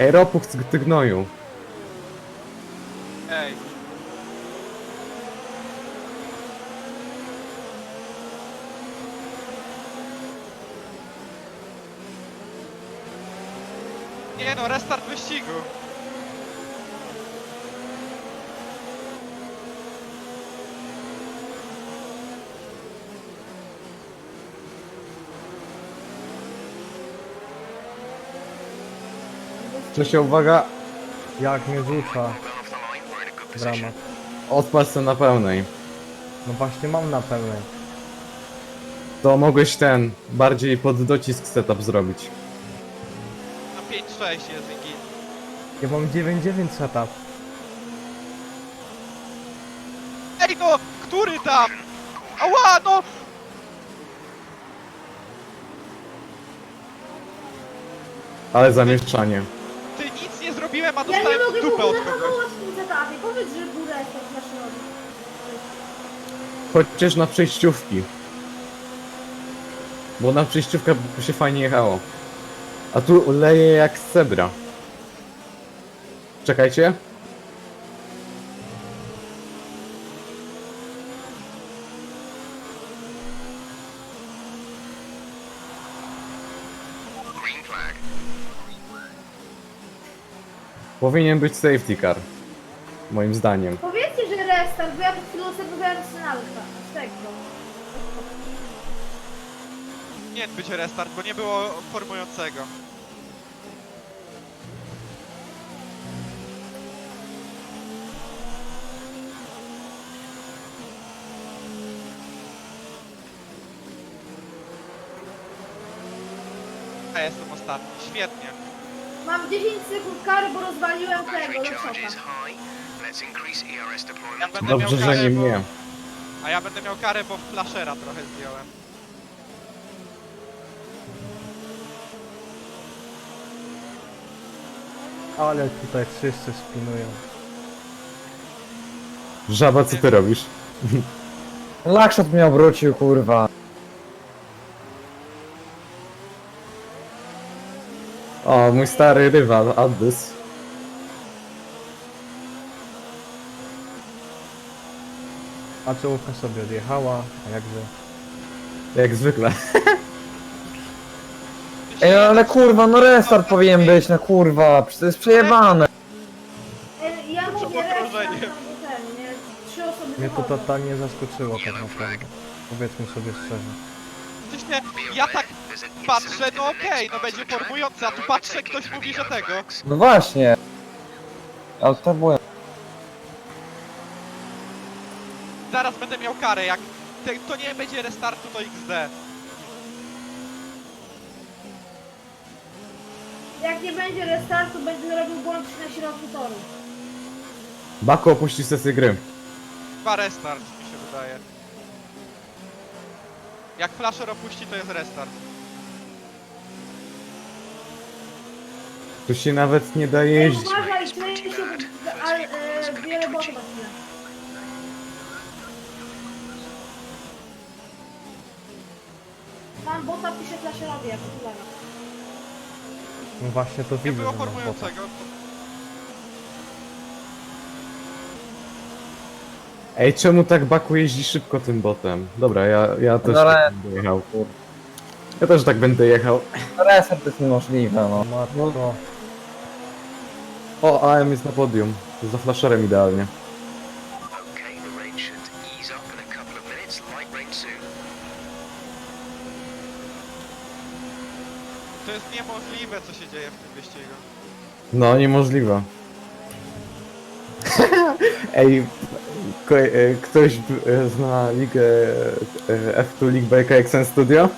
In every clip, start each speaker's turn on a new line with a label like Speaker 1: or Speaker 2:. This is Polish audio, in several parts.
Speaker 1: Ej, Ropuch, gnoju.
Speaker 2: Ej. Nie no, restart wyścigu.
Speaker 1: Czesio, uwaga,
Speaker 3: Jak mnie rzuca. Dramat.
Speaker 1: odpal se na pełnej.
Speaker 3: No właśnie mam na pełnej.
Speaker 1: To mogłeś ten, bardziej pod docisk setup zrobić.
Speaker 2: Na 5-6 jest i git.
Speaker 3: Ja mam 9-9 setup.
Speaker 2: Ej no! Który tam? Ała no!
Speaker 1: Ale zamieszczanie.
Speaker 2: Zrobiłem, a
Speaker 4: Ja nie
Speaker 2: dostałem
Speaker 4: mogę
Speaker 2: w
Speaker 4: w
Speaker 2: dupę
Speaker 4: ogóle
Speaker 2: od kogoś.
Speaker 4: w tym. Powiedz, że na środku.
Speaker 1: Chociaż na przejściówki. Bo na przejściówkach by się fajnie jechało. A tu leje jak z cebra. Czekajcie. Powinien być safety car. Moim zdaniem.
Speaker 4: Powiedzcie, że restart, bo ja przed chwilą sobie wybrałem scenariusza. Z tego.
Speaker 2: Nie być restart, bo nie było formującego. A jestem ostatni. Świetnie.
Speaker 4: Mam 10 sekund kary, bo rozwaliłem tego, Leszota.
Speaker 2: Ja będę
Speaker 1: Dobrze,
Speaker 2: miał
Speaker 1: że
Speaker 2: karę,
Speaker 1: nie
Speaker 2: bo-
Speaker 1: mnie.
Speaker 2: A ja będę miał karę, bo flashera trochę zdjąłem.
Speaker 3: Ale tutaj wszyscy spinują.
Speaker 1: Żaba, co ty robisz?
Speaker 5: Lakshot mnie obrócił, kurwa.
Speaker 1: O, mój stary rywal, Addys.
Speaker 3: A czołówka sobie odjechała, a jakże...
Speaker 1: Jak zwykle.
Speaker 5: Ej, no ale kurwa, no restart powinien być, no kurwa, przecież to jest przejebane.
Speaker 4: Ej, Ja mówię restart,
Speaker 2: podróżenie.
Speaker 4: no ten, nie? Trzy osoby
Speaker 3: Mnie to
Speaker 4: wychodzą.
Speaker 3: totalnie zaskoczyło tak naprawdę. Powiedzmy sobie szczerze.
Speaker 2: Właśnie, ja tak patrzę, no okej, no będzie formujący, a tu patrzę, ktoś mówi, że tego.
Speaker 5: No właśnie. Ale to było...
Speaker 2: Zaraz będę miał karę, jak te, to nie będzie restartu, to XD.
Speaker 4: Jak nie będzie restartu, będę robił błąd na środku toru.
Speaker 1: Baku opuści sesję gry.
Speaker 2: Chyba restart, mi się wydaje. Jak flasher opuści, to jest restart.
Speaker 1: Tu się nawet nie da
Speaker 4: Ej,
Speaker 1: jeździć.
Speaker 4: uważaj, się ale, e, wiele botów na chwilę. Mam bota, pisze flasherowi, jak ulega.
Speaker 3: No właśnie to
Speaker 2: Nie
Speaker 3: widzę.
Speaker 2: było
Speaker 3: że mam bota.
Speaker 2: formującego.
Speaker 1: Ej, czemu tak Baku jeździ szybko tym botem? Dobra, ja, ja też
Speaker 5: No ale-
Speaker 1: tak będę jechał. Ja też tak będę jechał.
Speaker 5: No restart to jest niemożliwe, no.
Speaker 3: Matko.
Speaker 1: O, AM jest na podium. Za flasherem idealnie.
Speaker 2: To jest niemożliwe, co się dzieje w tym wyścigu.
Speaker 1: No, niemożliwe. Ej, ko- e, ktoś e, zna ligę e, F2 League by KXN Studio?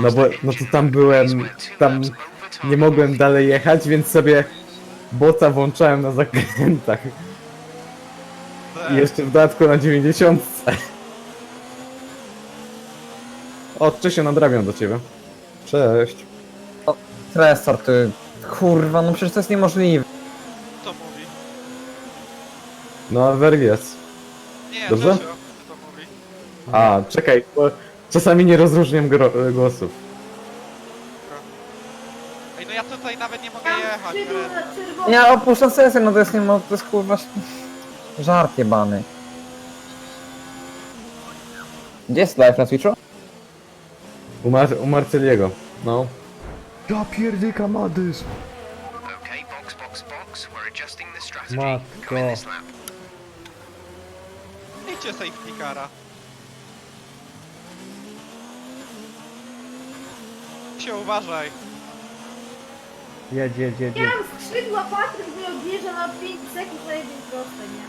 Speaker 1: No bo no to tam byłem, tam nie mogłem dalej jechać, więc sobie bota włączałem na zakrętach. I jeszcze w dodatku na 90. O, Czesio, nadrabiam do ciebie. Cześć.
Speaker 5: Restart, ty... Kurwa, no przecież to jest niemożliwe.
Speaker 2: Co mówi?
Speaker 1: No, Aver jest.
Speaker 2: Nie,
Speaker 1: Dobrze?
Speaker 2: Czesio, co mówi?
Speaker 1: A, czekaj, bo czasami nie rozróżniam gro- głosów.
Speaker 2: Ej, no ja tutaj nawet nie mogę jechać.
Speaker 5: Ja opuszczam sesję, no to jest nie mo- to jest kurwa żart jebany. Gdzie jest live na Twitchu?
Speaker 1: U, Mar u Marceliego. No.
Speaker 3: Ja pierdyka Madys!
Speaker 6: Okay, box, box, box. We're adjusting the strategy.
Speaker 3: Matko.
Speaker 6: Come in this lap.
Speaker 2: Idźcie safety cara. Się uważaj.
Speaker 3: Jedź, jedź, jedź,
Speaker 4: Ja
Speaker 3: jedź.
Speaker 4: mam skrzydła, Patryk mnie odbierze na 5 sekund na jednej prostej, nie?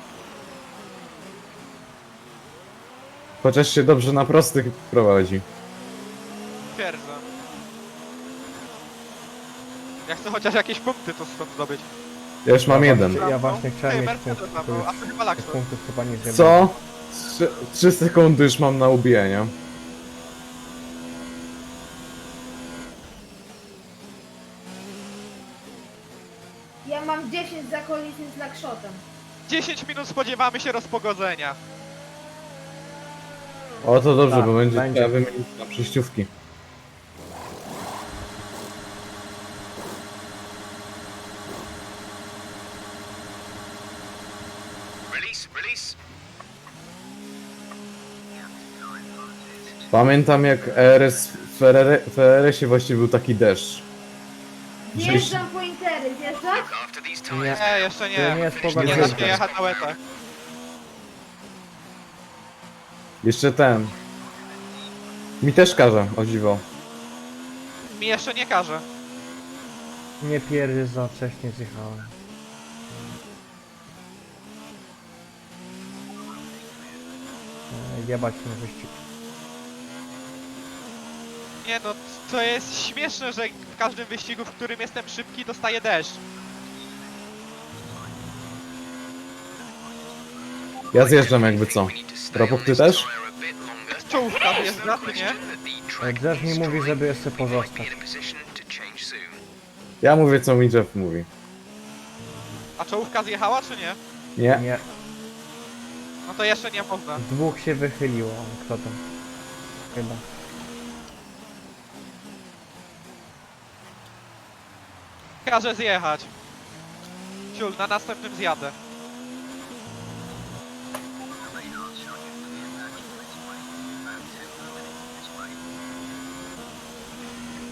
Speaker 1: Chociaż się dobrze na prostych prowadzi.
Speaker 2: Twierdzę. Ja chcę chociaż jakieś punkty tu stąd zdobyć.
Speaker 1: Ja już mam jeden.
Speaker 3: Ja właśnie chciałem
Speaker 2: Ty,
Speaker 3: mieć
Speaker 2: Mercedes
Speaker 3: punkt, to
Speaker 2: a ty chyba
Speaker 3: punktów nie.
Speaker 1: Co? Trzy, trzy sekundy już mam na ubijanie.
Speaker 4: Ja mam 10 za z lakshotem.
Speaker 2: 10 minut spodziewamy się rozpogodzenia.
Speaker 1: O, to dobrze,
Speaker 3: Tak,
Speaker 1: bo będzie,
Speaker 3: będzie.
Speaker 1: trzeba wymienić na przejściówki.
Speaker 6: Release, release.
Speaker 1: Pamiętam jak RS w RR w RS-ie właściwie był taki deszcz.
Speaker 4: Zjeżdżam po intery, zjeżdżać?
Speaker 3: Nie.
Speaker 2: Nie, jeszcze
Speaker 3: To nie
Speaker 2: nie.
Speaker 3: jest
Speaker 2: Nie
Speaker 3: pogoda.
Speaker 2: da
Speaker 1: zjeżdżam.
Speaker 2: się jechać na łetach.
Speaker 1: Jeszcze ten. Mi też każe, o dziwo.
Speaker 2: Mi jeszcze nie każe.
Speaker 3: Nie pierdziesz, za wcześnie zjechałem. E, Jebać na wyścig.
Speaker 2: Nie no, to jest śmieszne, że w każdym wyścigu, w którym jestem szybki, dostaję deszcz.
Speaker 1: Ja zjeżdżam jakby co. Propok, ty też?
Speaker 2: Czołówka
Speaker 6: no
Speaker 2: czy nie?
Speaker 3: E, Jeff mi mówi, żeby jeszcze pozostać.
Speaker 1: Ja mówię co mi Jeff mówi.
Speaker 2: A czołówka zjechała, czy nie?
Speaker 1: Nie?
Speaker 3: Nie,
Speaker 2: No to jeszcze nie można.
Speaker 3: dwóch się wychyliło. Kto tam? Chyba.
Speaker 2: Każe zjechać. Ciul, na następnym zjadę.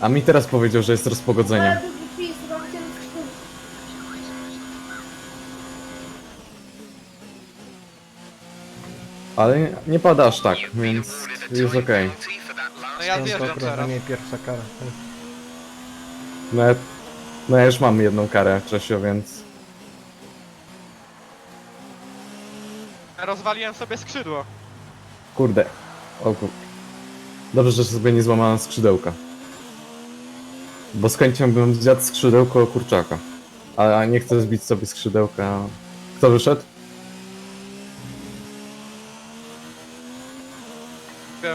Speaker 1: A mi teraz powiedział, że jest rozpogodzenie.
Speaker 4: Ale duży pis, bo chciałem skrzydło.
Speaker 1: Ale nie, nie pada aż tak, więc jest okej.
Speaker 2: No ja teraz.
Speaker 3: pierwsza kara.
Speaker 1: No, ja- no ja już mam jedną karę, Czesio, więc...
Speaker 2: Rozwaliłem sobie skrzydło.
Speaker 1: Kurde. O kur... Dobrze, że sobie nie złamałem skrzydełka. Bo z chęcią bym zjadł skrzydełko kurczaka. Ale nie chcę zbić sobie skrzydełka... Kto wyszedł?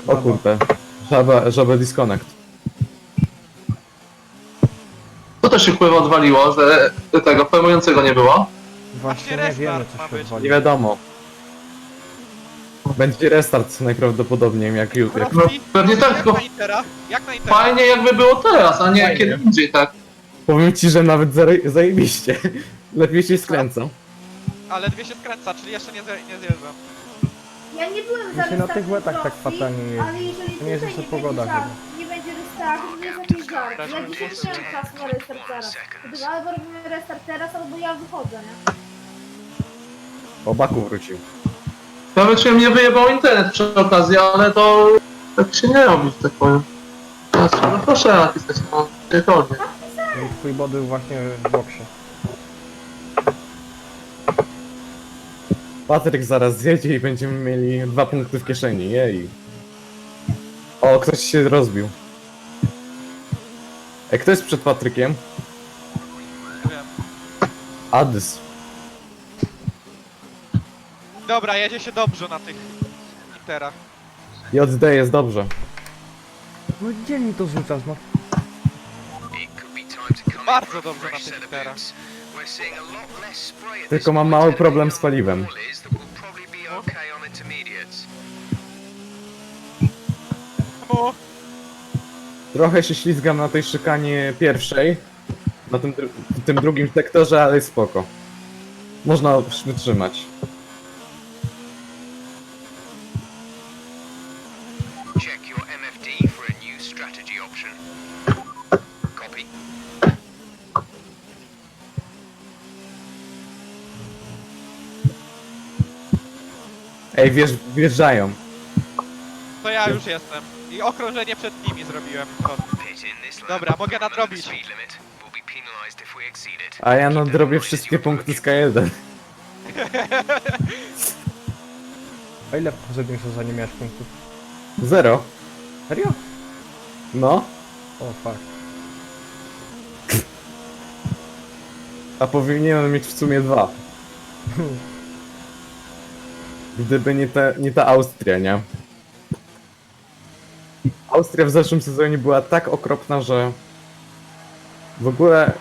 Speaker 1: O kurde. Żaba, żaba disconnect.
Speaker 7: To też się wpływa odwaliło, że tego pełniącego nie było.
Speaker 3: Właśnie nie
Speaker 2: restart
Speaker 3: wiemy
Speaker 2: ma
Speaker 3: co się
Speaker 2: być.
Speaker 1: Nie
Speaker 3: odwali.
Speaker 1: wiadomo. Będzie restart najprawdopodobniej, jak jutro. Jak...
Speaker 2: Profi,
Speaker 7: pewnie tak,
Speaker 2: jak
Speaker 7: tylko-
Speaker 2: na Intera? Jak na Intera?
Speaker 7: Fajnie jakby było teraz, a nie
Speaker 1: Fajnie.
Speaker 7: kiedy indziej, tak.
Speaker 1: Powiem ci, że nawet zare- zajebiście. Lepiej się skręca.
Speaker 2: Ale dwie się skręca, czyli jeszcze nie, zje- nie zjeżdżam.
Speaker 4: Ja nie byłem za
Speaker 3: się na tych łetach tak fatalnie jeździ.
Speaker 4: Ale jeżeli
Speaker 3: To nie jest
Speaker 4: tutaj
Speaker 3: jeszcze
Speaker 4: nie
Speaker 3: pogoda
Speaker 4: będzie
Speaker 3: chyba.
Speaker 4: żart, nie będzie restartu, to jest jakiś żart. Ja dzisiaj
Speaker 2: głosuje.
Speaker 4: miałem czas na restart zaraz. Gdyby albo robimy restart teraz, albo ja wychodzę, nie?
Speaker 1: O, Baku wrócił.
Speaker 7: Nawet się mnie wyjebał internet przy okazji, ale to tak się nie robi, że tak powiem. Teraz, No proszę napisać, no, pierdolnie.
Speaker 3: I twój był właśnie w boksie.
Speaker 1: Patryk zaraz zjedzie i będziemy mieli dwa punkty w kieszeni. Jej. O, ktoś się rozbił. Ej, kto jest przed Patrykiem?
Speaker 2: Nie wiem.
Speaker 1: Adys.
Speaker 2: Dobra, jedzie się dobrze na tych Interach.
Speaker 1: JD jest dobrze.
Speaker 3: No gdzie mi to rzucasz, no?
Speaker 2: Bardzo dobrze na tych
Speaker 1: Tylko mam mały problem z paliwem.
Speaker 2: Mu,
Speaker 1: Trochę się ślizgam na tej szykanie pierwszej, na tym, dru- tym drugim sektorze, ale jest spoko. Można wytrzymać.
Speaker 6: Strategy option. Copy.
Speaker 1: Ej, wjeżdż, wjeżdżają.
Speaker 2: To ja już jestem. I okrążenie przed nimi zrobiłem. O,
Speaker 6: Pit in this lap.
Speaker 2: Dobra, mogę nadrobić.
Speaker 6: speed limit. We'll be penalized if we exceed it.
Speaker 1: A ja
Speaker 6: Keep
Speaker 1: nadrobię
Speaker 6: as
Speaker 1: wszystkie
Speaker 6: you
Speaker 1: punkty z
Speaker 6: approach.
Speaker 1: K1.
Speaker 3: A ile poprzednich sezonach nie miałeś punktów?
Speaker 1: Zero.
Speaker 3: Serio?
Speaker 1: No.
Speaker 3: O fuck.
Speaker 1: A powinienem mieć w sumie dwa. Gdyby nie, te, nie ta Austria, nie? Austria w zeszłym sezonie była tak okropna, że w ogóle.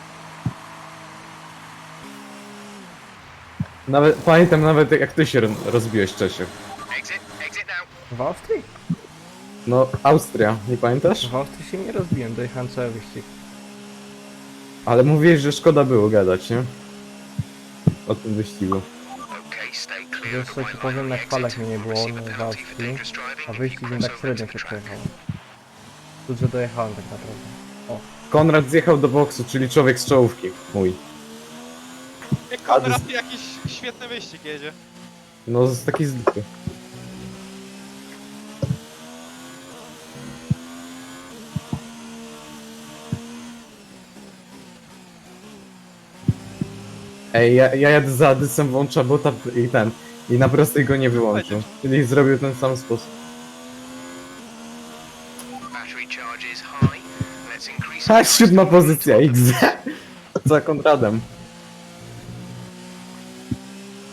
Speaker 1: Nawet, pamiętam nawet jak ty się ro- rozbiłeś Czesiek.
Speaker 6: Exit, exit now.
Speaker 3: W Austrii?
Speaker 1: No, Austria, nie pamiętasz?
Speaker 3: W Austrii się nie rozbiłem, dojechałem cały wyścig.
Speaker 1: Ale mówiłeś, że szkoda było gadać, nie? O tym wyścigu.
Speaker 3: Wiesz co ci powiem, na chwalach mnie nie było w Austrii, a wyścig mi tak średnio się przejechał. Że dojechałem tak naprawdę.
Speaker 1: Konrad zjechał do boksu, czyli człowiek z czołówki. Mój.
Speaker 2: Konrad jakiś świetny wyścig jedzie.
Speaker 1: No, z taki zwykły. Ej, ja, ja jadę za Adysem, włącza bota i ten. I na prostej go nie wyłączył. Czyli zrobił ten sam sposób.
Speaker 6: It.
Speaker 1: siódma pozycja, XZ. Za Konradem.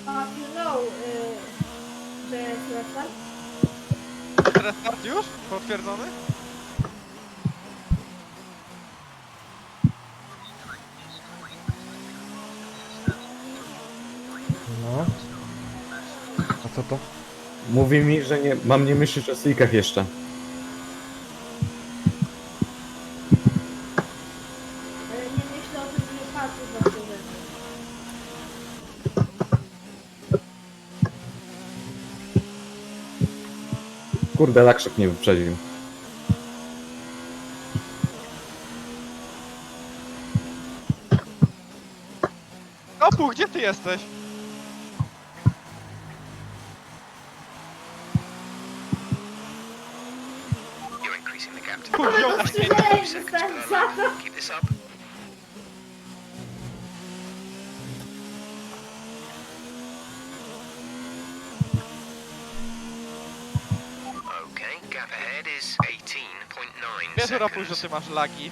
Speaker 4: A you know, y, że jest restart?
Speaker 2: Restart już? Potwierdzony?
Speaker 3: To?
Speaker 1: Mówi mi, że nie, mam nie myśleć o slikach jeszcze.
Speaker 4: Nie myślę o tym, że patrzę za chwilę.
Speaker 1: Kurde, Lakszek mnie wyprzedził.
Speaker 2: Opu, gdzie ty jesteś?
Speaker 4: Za to.
Speaker 6: Keep this up. Okay, gap ahead is 18.9
Speaker 2: Wiesz, Ropu, że
Speaker 6: seconds.
Speaker 2: ty masz lagi.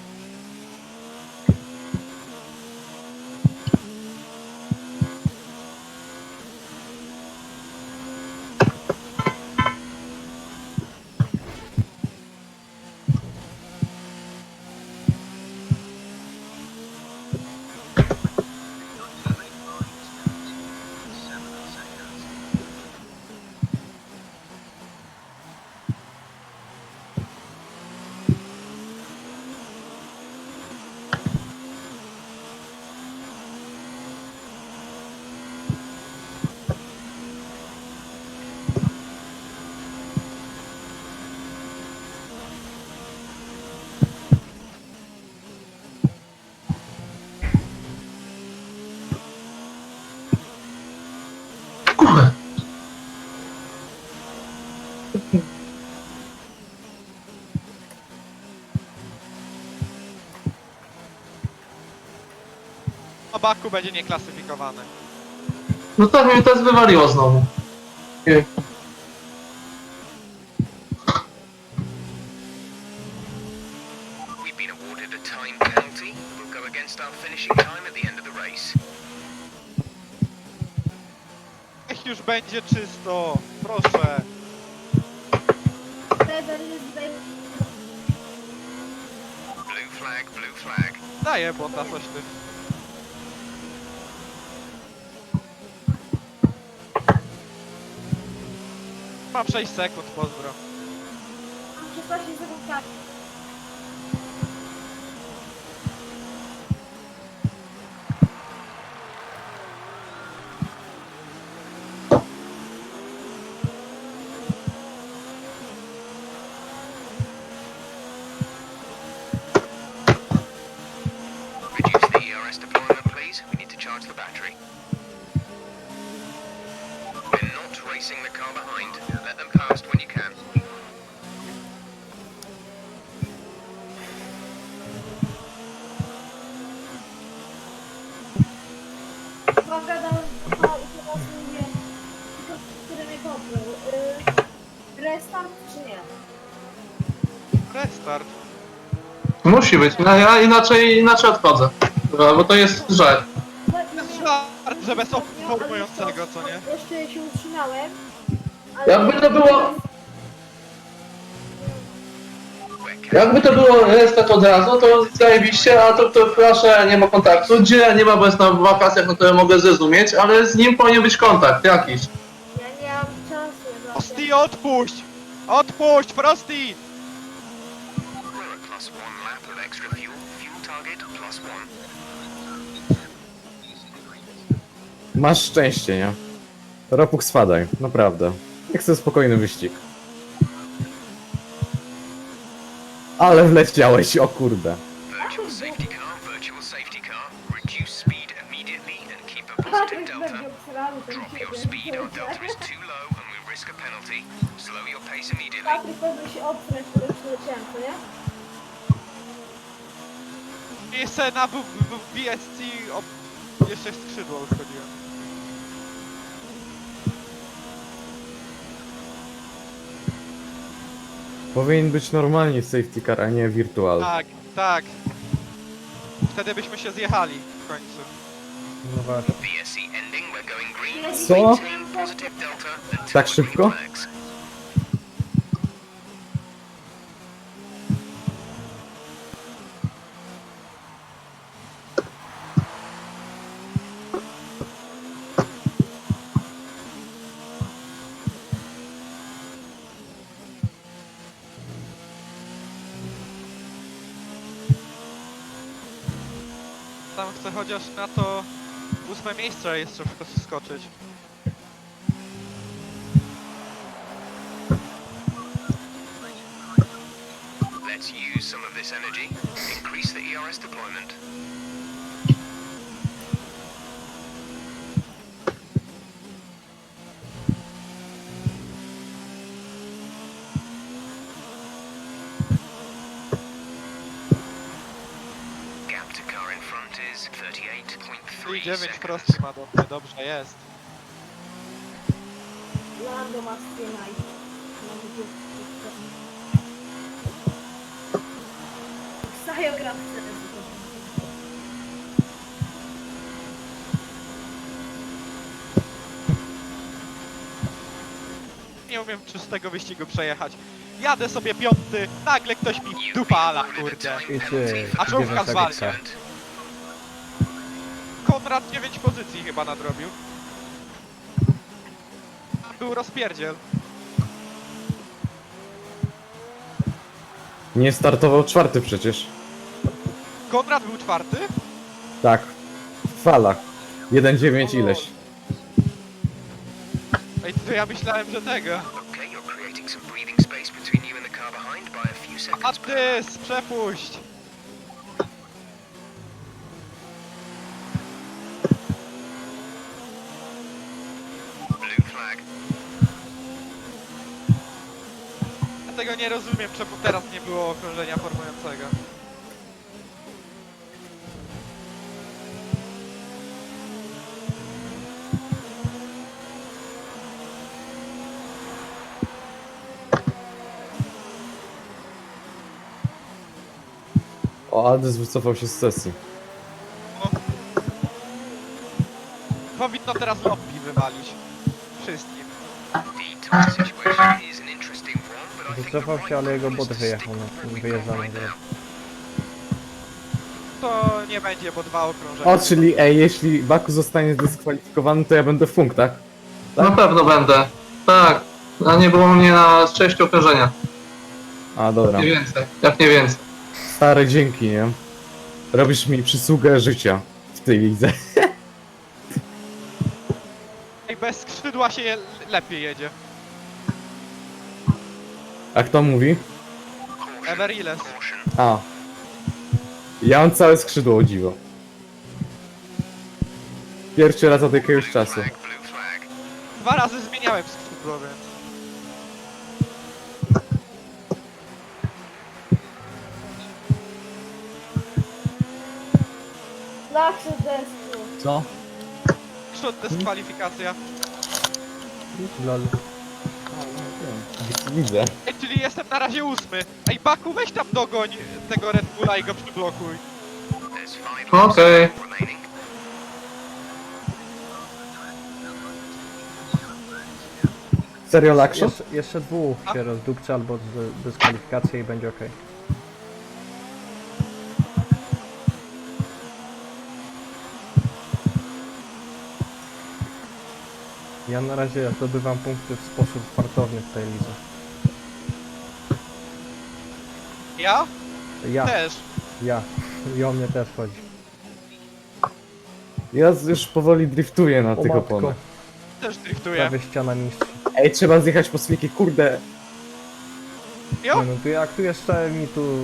Speaker 2: O Baku będzie nieklasyfikowany.
Speaker 7: No tak, mnie to wywaliło znowu. Nie.
Speaker 6: We've been awarded a time penalty. We'll go against our finishing time at the end of the race.
Speaker 2: Niech już będzie czysto. Proszę.
Speaker 6: Blue flag, blue flag.
Speaker 2: Daję bota coś ty. Ma 6 sekund, pozdro.
Speaker 4: A przepraszam, zrobił tak.
Speaker 6: Reduce the ERS deployment, please. We need to charge the battery past when you can.
Speaker 4: Uwaga, dałem dwa upoważnienie, który mnie pobrał. Y, restart czy nie?
Speaker 2: Restart.
Speaker 7: Musi być, no ja inaczej, inaczej odchodzę. Dobra, Bo to jest żart.
Speaker 4: No,
Speaker 2: To jest żart, że bez co nie?
Speaker 4: Jeszcze się utrzymałem. ale-
Speaker 7: Jakby to było... Jakby to było restart od razu, to zajebiście, a to, to proszę, nie ma kontaktu. Gdzie nie ma, bo jest na wakacjach, no to ja mogę zrozumieć, ale z nim powinien być kontakt jakiś.
Speaker 4: Ja nie mam czasu. ja
Speaker 2: Frosty, odpuść! Odpuść,
Speaker 6: one.
Speaker 1: Masz szczęście, nie? Ropuk spadaj, naprawdę. Nie chcę spokojny wyścig. Ale wleciałeś, o kurde.
Speaker 6: Virtual safety car, virtual safety car. Reduce speed immediately and keep a positive
Speaker 4: Patryk
Speaker 6: delta.
Speaker 4: będzie obsrany ten
Speaker 6: Drop your
Speaker 4: ciebie.
Speaker 6: speed, our delta is too low and we risk a penalty. Slow your pace immediately.
Speaker 4: Patryk powinien się obsrać, który przyleciałem, co nie?
Speaker 2: Jeszcze na w BSC jeszcze skrzydło uszkodziłem.
Speaker 1: Powinien być normalnie safety car, a nie wirtual.
Speaker 2: Tak, tak. Wtedy byśmy się zjechali w końcu.
Speaker 3: No właśnie.
Speaker 1: Co? Tak szybko?
Speaker 2: Chociaż na to ósme miejsce jeszcze skoczyć.
Speaker 6: Let's use some of this energy. Increase the ERS deployment. Gap to car in front is 38.3
Speaker 2: 9
Speaker 6: seconds.
Speaker 2: Frosty ma dobrze, dobrze jest.
Speaker 4: Lando ma. Sajo gra w CS.
Speaker 2: Nie umiem czystego wyścigu przejechać. Jadę sobie piąty, nagle ktoś mi dupala, kurde.
Speaker 3: Wiecie,
Speaker 2: A czołówka
Speaker 3: dziewiąta
Speaker 2: zwalnia. Konrad 9 pozycji chyba nadrobił. Był rozpierdziel.
Speaker 1: Nie startował czwarty przecież.
Speaker 2: Konrad był czwarty?
Speaker 1: Tak. W falach. 1.9 ileś.
Speaker 2: Ej, to ja myślałem, że tego.
Speaker 6: Okay, you're creating some breathing space between you and the car behind by a few seconds.
Speaker 2: A
Speaker 6: per lap.
Speaker 2: ty, przepuść!
Speaker 6: Blue flag.
Speaker 2: Ja tego nie rozumiem, czemu teraz nie było okrążenia formującego.
Speaker 1: O, Aldys wycofał się z sesji.
Speaker 2: Powinno teraz lobby wywalić. Wszystkim.
Speaker 3: Wycofał się, ale jego bot wyjechał
Speaker 6: stick
Speaker 3: na
Speaker 6: now.
Speaker 2: To nie będzie, bo dwa okrążenia.
Speaker 1: O, czyli ej, jeśli Baku zostanie zdyskwalifikowany, to ja będę w punktach. Tak?
Speaker 7: Na pewno będę. Tak. A nie było mnie na sześć okrążenia.
Speaker 1: A, dobra.
Speaker 7: Nie więcej. Jak nie więcej.
Speaker 1: Stary, dzięki, nie? Robisz mi przysługę życia w tej lidze.
Speaker 2: Ej, bez skrzydła się je lepiej jedzie.
Speaker 1: A kto mówi?
Speaker 2: Everilles.
Speaker 6: Caution.
Speaker 1: A. Ja mam całe skrzydło, o dziwo. Pierwszy raz od jakiegoś czasu.
Speaker 2: Dwa razy zmieniałem skrzydło, więc...
Speaker 4: Zawsze desku.
Speaker 5: Co?
Speaker 2: Przód dyskwalifikacja.
Speaker 3: Lol.
Speaker 1: Widzę.
Speaker 2: Ej, czyli jestem na razie ósmy. Ej, Baku, weź tam dogoń tego Red Bulla i go przyblokuj.
Speaker 7: Okej.
Speaker 1: Serio, Lakshot?
Speaker 3: Jeszcze, jeszcze dwóch się rozdupczy albo z dyskwalifikację i będzie ok. Ja na razie zdobywam punkty w sposób fartowny w tej lidze.
Speaker 2: Ja?
Speaker 3: Ja,
Speaker 2: Też.
Speaker 3: ja. I o mnie też chodzi.
Speaker 1: Ja już powoli driftuję na
Speaker 3: O
Speaker 1: tych
Speaker 3: matko,
Speaker 1: oponach.
Speaker 2: Też driftuję.
Speaker 3: prawie ściana mistrz.
Speaker 1: Ej, trzeba zjechać po sliki, kurde.
Speaker 2: Jo?
Speaker 3: Nie no, tu jak tu jeszcze mi tu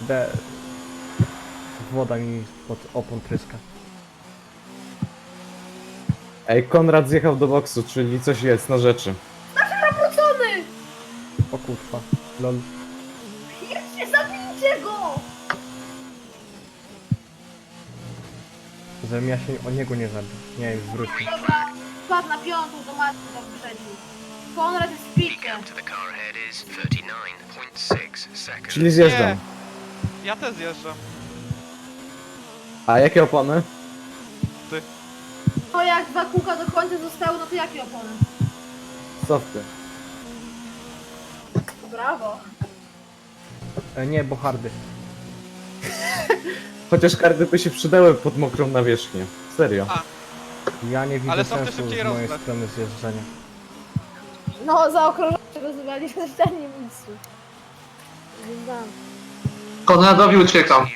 Speaker 3: de... woda mi pod opon tryska.
Speaker 1: Ej, Konrad zjechał do boksu, czyli coś jest na rzeczy.
Speaker 4: Nawrócony!
Speaker 3: O kurwa, lol. Żebym ja się o niego nie zabił. Nie, już wrócił.
Speaker 4: Dobra, wpadł na piątą, to Maciej tam wyprzedził. Konrad jest w
Speaker 6: The
Speaker 4: picie.
Speaker 6: gap to the car ahead is 39.6 seconds.
Speaker 1: Czyli zjeżdżam.
Speaker 2: Ja też zjeżdżam.
Speaker 1: A jakie opony?
Speaker 4: To jak dwa kółka do końca zostały, no to jakie opony?
Speaker 1: Softy.
Speaker 4: Brawo.
Speaker 3: E, nie, bo hardy.
Speaker 1: Chociaż kardy by się przydały pod mokrą nawierzchnię. Serio.
Speaker 3: Ja nie widzę
Speaker 2: Ale są te
Speaker 3: sensu
Speaker 2: szybciej
Speaker 3: z mojej
Speaker 2: rozlep.
Speaker 3: strony zjeżdżenia.
Speaker 4: No, zaokrążenie rozwali zdanie mistrzów. Znam.
Speaker 7: Konradowi uciekam.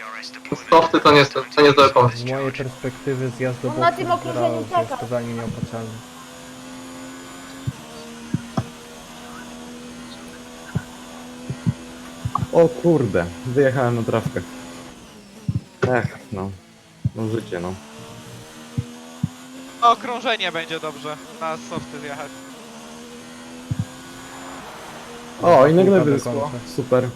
Speaker 7: Softy to nie, to nie dobry pomysł.
Speaker 3: Z mojej perspektywy zjazd do
Speaker 4: On
Speaker 3: boku
Speaker 4: na tym okrążeniu
Speaker 3: jest
Speaker 4: czeka.
Speaker 3: totalnie nieopłacalny.
Speaker 1: O kurde, wyjechałem na trawkę. Ech, no. No życie, no.
Speaker 2: Okrążenie będzie dobrze. Na softy zjechać.
Speaker 1: O, i nagle wyszło. Super.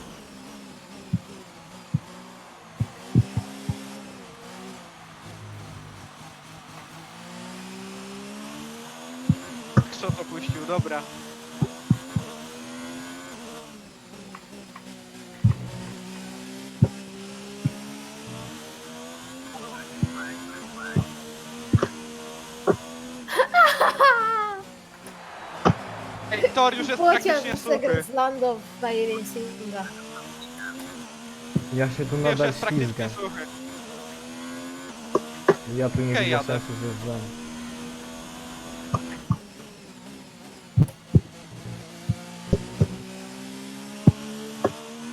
Speaker 2: Kto to puścił? Dobra. Tor już jest praktycznie suchy.
Speaker 4: z Lando w Racinga.
Speaker 3: Ja się tu
Speaker 2: Już
Speaker 3: nadal
Speaker 2: jest praktycznie
Speaker 3: ślizgam.
Speaker 2: suchy.
Speaker 3: Ja tu nie
Speaker 2: Okej,
Speaker 3: widzę
Speaker 2: jadę.
Speaker 3: sensu zjeżdżania.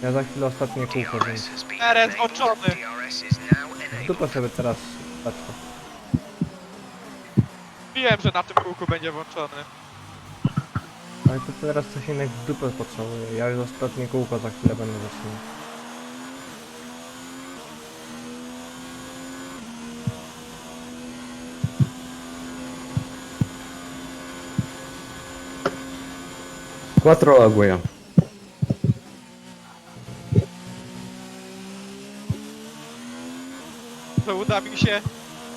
Speaker 3: Ja za chwilę ostatnie kółko, więc
Speaker 6: now enabled.
Speaker 3: dupę sobie teraz patrzę.
Speaker 2: Wiem, że na tym kółku będzie włączony.
Speaker 3: Ale to teraz coś innego w dupę potrzebuję. Ja już ostatnie kółko za chwilę będę zaczynał.
Speaker 1: Quattro Aguja.
Speaker 2: To uda mi się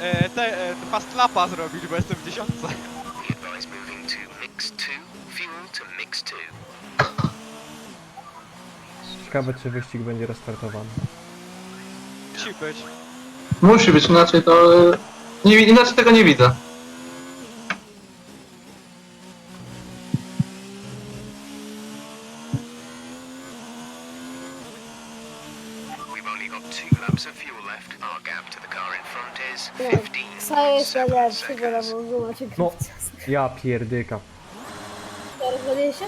Speaker 2: e, te, e, fast lapa zrobić, bo jestem w dziesiątce.
Speaker 3: Ciekawe czy wyścig będzie restartowany.
Speaker 2: Musi być.
Speaker 7: Musi być, inaczej to... e, Nie, inaczej tego nie widzę.
Speaker 6: We've only got two laps of fuel left. Our gap to the car in front is
Speaker 4: No,
Speaker 6: 15.
Speaker 4: Saja jest najlepszy, bo na
Speaker 6: seconds.
Speaker 4: mózgu macie
Speaker 3: No.
Speaker 4: gówce.
Speaker 3: Ja pierdyka.
Speaker 4: Rozwaliłeś się?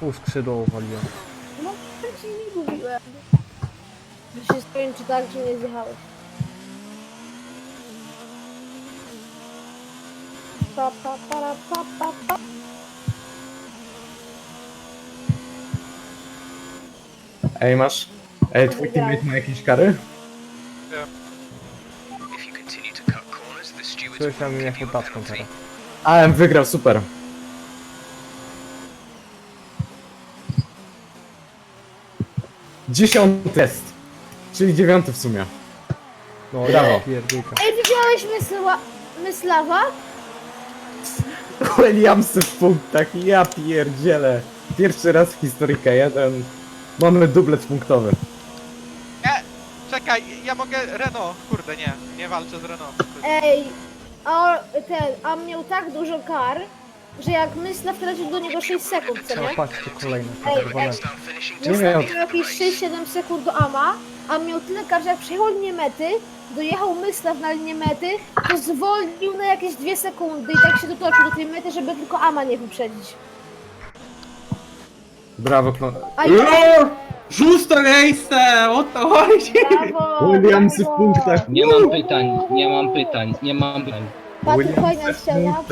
Speaker 3: Pół skrzydło uwaliłem.
Speaker 4: Ci nie mówiłem. Że się skończy tak, że nie zjechałeś. Pa, pa, para, pa, pa, pa.
Speaker 1: Ej, masz... Ej, twój teammate ma jakieś kary?
Speaker 6: If you continue to cut corners, the
Speaker 3: Czuję się jak jechał taczką teraz.
Speaker 1: AM wygrał, super. Dziesiąty test. Czyli dziewiąty w sumie.
Speaker 3: No,
Speaker 1: Brawo.
Speaker 3: pierdolka.
Speaker 4: Ej, widziałeś mysła... Myślawa?
Speaker 1: Williamsy w punktach, ja pierdzielę. Pierwszy raz w historii K1 mamy dublet punktowy.
Speaker 2: Czekaj, ja mogę Renault. Kurde, nie, nie walczę z Renault.
Speaker 4: Ej, a ten, a miał tak dużo kar, że jak Myślaw tracił do niego 6 sekund, co nie?
Speaker 3: patrzcie, kolejne.
Speaker 4: Ej,
Speaker 3: czerwone.
Speaker 1: Nie miał.
Speaker 4: miał jakieś 6-7 sekund do Ama, a miał tyle kar, że jak przejechał linię mety, dojechał Myślaw na linię mety, to zwolnił na jakieś 2 sekundy i tak się dotoczył do tej mety, żeby tylko Ama nie wyprzedzić.
Speaker 1: Brawo, Klon.
Speaker 4: A ja...
Speaker 8: Szóste miejsce! O to chodzi!
Speaker 4: Brawo,
Speaker 1: Williamsy w
Speaker 4: brawo.
Speaker 1: punktach.
Speaker 9: Nie mam pytań, nie mam pytań, nie mam pytań.
Speaker 4: Patryk, fajna ściana.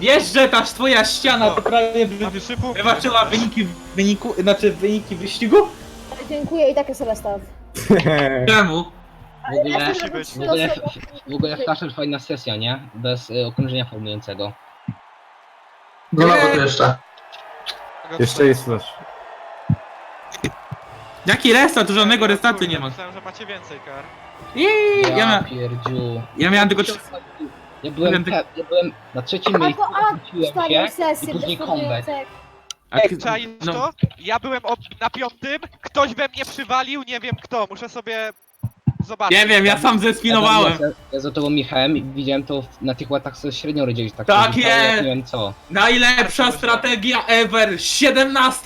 Speaker 8: Wiesz, że ta twoja ściana to prawie wy- wyniki wyniku, znaczy wyniki wyścigu?
Speaker 4: Dziękuję i takie sobie start.
Speaker 8: Czemu?
Speaker 9: W ogóle,
Speaker 2: Musi być.
Speaker 9: w ogóle, w ogóle Flasher fajna sesja, nie? Bez y, okrążenia formującego.
Speaker 7: No na to jeszcze.
Speaker 1: Jeszcze jest flash.
Speaker 8: Jaki restart? Żadnego restartu nie ma.
Speaker 2: Myślałem, że macie więcej kar.
Speaker 8: Jej, ja,
Speaker 9: Ja
Speaker 8: mia,
Speaker 9: pierdziu.
Speaker 8: ja miałem tylko trzy...
Speaker 9: Ja byłem, ja byłem na trzecim miejscu,
Speaker 4: to A,
Speaker 9: wróciłem
Speaker 4: stadion
Speaker 9: się
Speaker 4: sesji,
Speaker 9: i później comeback.
Speaker 8: A,
Speaker 2: Czaisz
Speaker 8: no,
Speaker 2: to? Ja byłem ob- na piątym, ktoś we mnie przywalił, nie wiem kto, muszę sobie zobaczyć.
Speaker 8: nie wiem, ja sam zespinowałem.
Speaker 9: Ja, ja za tobą jechałem i widziałem to w- na tych łatach co średnio gdzieś tak.
Speaker 8: Tak
Speaker 9: rzucało, ja
Speaker 8: jest!
Speaker 9: Nie wiem co.
Speaker 8: Najlepsza strategia ever! 17